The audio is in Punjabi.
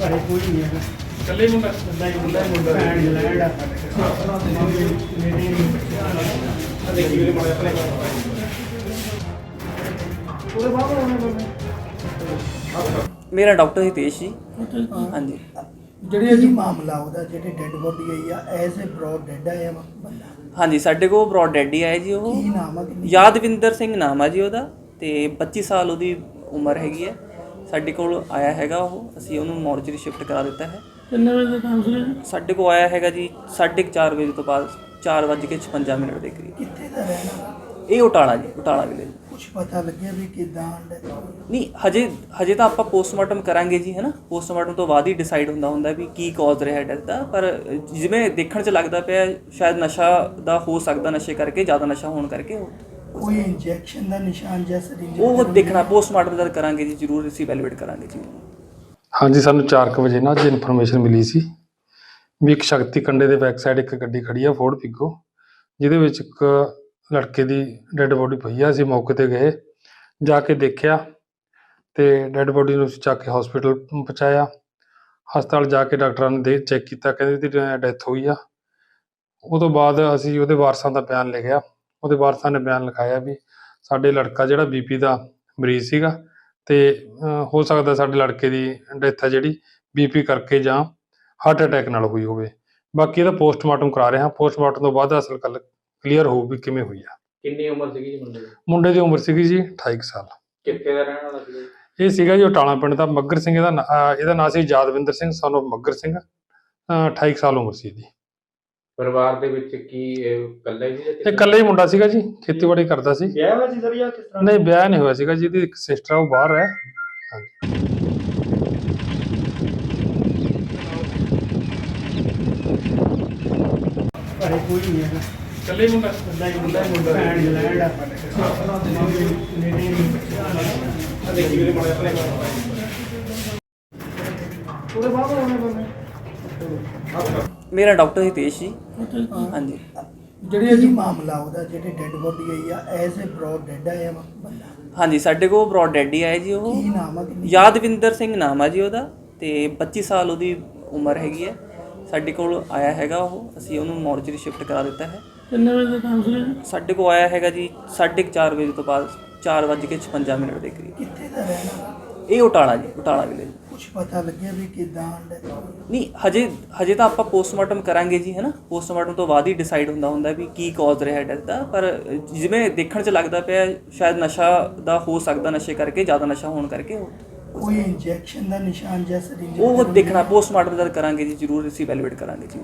ਘਰੇ ਕੋਈ ਨਹੀਂ ਹੈਗਾ। ਇਕੱਲੇ ਹੀ ਮੁੰਡਾ? ਇਕੱਲਾ ਹੀ ਮੁੰਡਾ। ਮੁੰਡਾ ਭੈਣ ਇੰਗਲੈਂਡ ਆ। ਮੇਰੇ ਆ ਦੇਖੀ ਵੀਰੇ ਮਾੜਾ ਆਪਣੇ ਉਹਦੇ ਬਾਅਦ ਉਹਨੇ ਮੇਰਾ ਡਾਕਟਰ ਹਿਤੇਸ਼ ਜੀ। ਹਾਂਜੀ। ਜਿਹੜੇ ਜੀ ਮਾਮਲਾ ਉਹਦਾ ਜਿਹੜੇ ਡੈੱਡ ਬੋਡੀ ਆਈ ਆ ਐਜ਼ ਅ ਬ੍ਰੌਡ ਡੈੱਡ ਆਇਆ ਬੰਦਾ? ਹਾਂਜੀ ਸਾਡੇ ਕੋਲ ਬ੍ਰੌਡ ਡੈਡੀ ਆਏ ਜੀ ਉਹ। ਕੀ ਨਾਮ ਆ ਕਿੰਨੀ? ਯਾਦਵਿੰਦਰ ਸਿੰਘ ਨਾਮ ਆ ਜੀ ਉਹਦਾ ਤੇ 25 ਸਾਲ ਉਹਦੀ ਉਮਰ ਹੈਗੀ ਹੈ ਸਾਡੇ ਕੋਲ ਆਇਆ ਹੈਗਾ ਉਹ ਅਸੀਂ ਉਹਨੂੰ ਮੋਰਚਰੀ ਸ਼ਿਫਟ ਕਰਾ ਦਿੱਤਾ ਹੈ। ਕਿੰਨੇ ਵਜੇ ਦਾ ਟਾਈਮ ਸੀ? ਸਾਡੇ ਕੋਲ ਆਇਆ ਹੈਗਾ ਜੀ 4:30 ਵਜੇ ਤੋਂ ਬਾਅਦ 4:56 ਮਿੰਟ ਦੇ ਕਰੀਬ। ਕਿੱਥੇ ਦਾ ਰਹਿਣਾ? ਇਹ ਉਟਾਲਾ ਜੀ ਉਟਾਲਾ ਵਿਲੇਜ ਕੁਛ ਪਤਾ ਲੱਗਿਆ ਵੀ ਕਿਦਾਂ ਨਹੀਂ ਹਜੇ ਹਜੇ ਤਾਂ ਆਪਾਂ ਪੋਸਟਮਾਰਟਮ ਕਰਾਂਗੇ ਜੀ ਹੈਨਾ ਪੋਸਟਮਾਰਟਮ ਤੋਂ ਬਾਅਦ ਹੀ ਡਿਸਾਈਡ ਹੁੰਦਾ ਹੁੰਦਾ ਵੀ ਕੀ ਕਾਜ਼ ਰਿਹਾ ਡੈਥ ਦਾ ਪਰ ਜਿਵੇਂ ਦੇਖਣ 'ਚ ਲੱਗਦਾ ਪਿਆ ਸ਼ਾਇਦ ਨਸ਼ਾ ਦਾ ਹੋ ਸਕਦਾ ਨਸ਼ੇ ਕਰਕੇ ਜ਼ਿਆਦਾ ਨਸ਼ਾ ਹੋਣ ਕਰਕੇ ਉਹ। ਕੋਈ ਇੰਜੈਕਸ਼ਨ ਦਾ ਨਿਸ਼ਾਨ ਜਾਂ ਸਰਿੰਜ ਉਹ ਦੇਖਣਾ ਪੋਸਟਮਾਰਟਮ ਦਾ ਕਰਾਂਗੇ ਜੀ ਜ਼ਰੂਰ ਅਸੀਂ ਵੈਲਿਡੇਟ ਕਰਾਂਗੇ ਜੀ। ਹਾਂਜੀ ਸਾਨੂੰ 4:00 ਵਜੇ ਨਾ ਅੱਜ ਇਨਫੋਰਮੇਸ਼ਨ ਮਿਲੀ ਸੀ ਵੀ ਇੱਕ ਸ਼ਕਤੀ ਕੰਡੇ ਦੇ ਬੈਕ ਸਾਈਡ ਇੱਕ ਗੱਡੀ ਖੜੀ ਆ ਫੋਰਡ ਪਿੱਗੋ ਜਿਹਦੇ ਵਿੱਚ ਇੱਕ ਲੜਕੇ ਦੀ ਡੈੱਡ ਬੋਡੀ ਪਈ ਆ ਅਸੀਂ ਮੌਕੇ ਤੇ ਗਏ ਜਾ ਕੇ ਦੇਖਿਆ ਤੇ ਡੈੱਡ ਬੋਡੀ ਨੂੰ ਚੱਕ ਕੇ ਹਸਪੀਟਲ ਪਹੁੰਚਾਇਆ। ਹਸਪਤਾਲ ਜਾ ਕੇ ਡਾਕਟਰਾਂ ਨੇ ਦੇ ਚੈੱਕ ਕੀਤਾ ਕਹਿੰਦੇ ਦੀ ਡੈਥ ਹੋਈ ਆ। ਉਹ ਤੋਂ ਬਾਅਦ ਅਸੀਂ ਉਹਦੇ ਵਾਰਸਾਂ ਦਾ ਬਿਆਨ ਲਿਖਿਆ। ਉਹਦੇ ਵਾਰਸਾਂ ਨੇ ਬਿਆਨ ਲਿਖਾਇਆ ਵੀ ਸਾਡੇ ਲੜਕਾ ਜਿਹੜਾ ਬੀਪੀ ਦਾ ਮਰੀਜ਼ ਸੀਗਾ ਤੇ ਹੋ ਸਕਦਾ ਸਾਡੇ ਲੜਕੇ ਦੀ ਡੈਥ ਹੈ ਜਿਹੜੀ ਬੀਪੀ ਕਰਕੇ ਜਾਂ ਹਾਰਟ ਅਟੈਕ ਨਾਲ ਹੋਈ ਹੋਵੇ। ਬਾਕੀ ਇਹਦਾ ਪੋਸਟਮਾਰਟਮ ਕਰਾ ਰਹੇ। ਹਾਂ ਪੋਸਟਮਾਰਟਮ ਤੋਂ ਬਾਅਦ ਅਸਲ ਗੱਲ ਕਲੀਅਰ ਹੋਊ ਵੀ ਕਿਵੇਂ ਹੋਈ ਆ। ਕਿੰਨੀ ਉਮਰ ਸੀਗੀ ਜੀ ਮੁੰਡੇ ਦੀ? ਮੁੰਡੇ ਦੀ ਉਮਰ ਸੀਗੀ ਜੀ 28 ਕੁ ਸਾਲ। ਕਿੱਥੇ ਦਾ ਰਹਿਣ ਵਾਲਾ ਜੀ? ਇਹ ਸੀਗਾ ਜੀ ਟਾਲਾ ਪਿੰਡ ਦਾ। ਮੱਗਰ ਸਿੰਘ ਇਹਦਾ ਇਹਦਾ ਨਾਂ ਸੀ ਯਾਦਵਿੰਦਰ ਸਿੰਘ ਸਾਨੂੰ ਮੱਗਰ ਸਿੰਘ। ਅਹ, 28 ਕੁ ਸਾਲ ਉਮਰ ਸੀ ਇਹਦੀ। ਪਰਿਵਾਰ ਦੇ ਵਿੱਚ ਕੀ ਇਹ ਇਕੱਲਾ ਹੀ ਸੀ ਜਾਂ ਇਹ ਇਕੱਲਾ ਹੀ ਮੁੰਡਾ ਸੀਗਾ ਜੀ ਖੇਤੀਬਾੜੀ ਕਰਦਾ ਸੀ। ਵਿਆਹ ਹੋਇਆ ਸੀ ਸਰ ਜਾਂ ਕਿਸ ਤਰ੍ਹਾਂ? ਨਹੀਂ ਵਿਆਹ ਨਹੀਂ ਹੋਇਆ ਸੀਗਾ ਜਿਹਦੀ ਇੱਕ ਸਿਸਟਰ ਆ ਉਹ ਬਾਹਰ ਹੈ। ਘਰੇ ਕੋਈ ਨਹੀਂ ਹੈਗਾ ਇਕੱਲੇ ਹੀ ਮੁੰਡਾ ਇਕੱਲਾ ਹੀ ਮੁੰਡਾ ਮੁੰਡਾ ਭੈਣ ਇੰਗਲੈਂਡ ਆ। ਮੇਰੇ ਆ ਦੇਖੀ ਵੀਰੇ ਮਾੜਾ ਆਪਣੇ ਉਹਦੇ ਬਾਅਦ ਉਹਨੇ ਮੇਰਾ ਡਾਕਟਰ ਹਿਤੇਸ਼ ਜੀ। ਹਾਂਜੀ। ਜਿਹੜੇ ਜੀ ਮਾਮਲਾ ਉਹਦਾ ਜਿਹੜੇ ਡੈੱਡ ਬੋਡੀ ਆਈ ਆ ਐਜ਼ ਅ ਬ੍ਰੌਡ ਡੈੱਡ ਆਇਆ ਵਾ ਬੰਦਾ? ਹਾਂਜੀ ਸਾਡੇ ਕੋਲ ਬ੍ਰੌਡ ਡੈਡੀ ਆਏ ਜੀ ਉਹ। ਕੀ ਨਾਮ ਆ ਕਿੰਨੀ? ਯਾਦਵਿੰਦਰ ਸਿੰਘ ਨਾਮ ਆ ਜੀ ਉਹਦਾ ਤੇ 25 ਸਾਲ ਉਹਦੀ ਉਮਰ ਹੈਗੀ ਹੈ ਸਾਡੇ ਕੋਲ ਆਇਆ ਹੈਗਾ ਉਹ ਅਸੀਂ ਉਹਨੂੰ ਮੋਰਚਰੀ ਸ਼ਿਫਟ ਕਰਾ ਦਿੱਤਾ ਹੈ। ਕਿੰਨੇ ਵਜੇ ਦਾ ਟਾਈਮ ਸੀ? ਸਾਡੇ ਕੋਲ ਆਇਆ ਹੈਗਾ ਜੀ 4:30 ਵਜੇ ਤੋਂ ਬਾਅਦ 4:56 ਮਿੰਟ ਦੇ ਕਰੀਬ। ਕਿੱਥੇ ਦਾ ਰਹਿਣਾ? ਇਹ ਉਟਾਲਾ ਜੀ ਉਟਾਲਾ ਵਿਲੇਜ ਕੁਛ ਪਤਾ ਲੱਗਿਆ ਵੀ ਕਿਦਾਂ ਨਹੀਂ ਹਜੇ ਹਜੇ ਤਾਂ ਆਪਾਂ ਪੋਸਟਮਾਰਟਮ ਕਰਾਂਗੇ ਜੀ ਹੈਨਾ? ਪੋਸਟਮਾਰਟਮ ਤੋਂ ਬਾਅਦ ਹੀ ਡਿਸਾਈਡ ਹੁੰਦਾ ਹੁੰਦਾ ਵੀ ਕੀ ਕਾਜ਼ ਰਿਹਾ ਡੈਥ ਦਾ ਪਰ ਜਿਵੇਂ ਦੇਖਣ 'ਚ ਲੱਗਦਾ ਪਿਆ ਸ਼ਾਇਦ ਨਸ਼ਾ ਦਾ ਹੋ ਸਕਦਾ ਨਸ਼ੇ ਕਰਕੇ ਜ਼ਿਆਦਾ ਨਸ਼ਾ ਹੋਣ ਕਰਕੇ ਕੋਈ ਇੰਜੈਕਸ਼ਨ ਦਾ ਨਿਸ਼ਾਨ ਜਾਂ ਸਰਿੰਜ ਉਹ ਦੇਖਣਾ ਪੋਸਟਮਾਰਟਮ ਦਾ ਕਰਾਂਗੇ ਜੀ ਜ਼ਰੂਰ ਅਸੀਂ ਵੈਲਿਡੇਟ ਕਰਾਂਗੇ ਜੀ।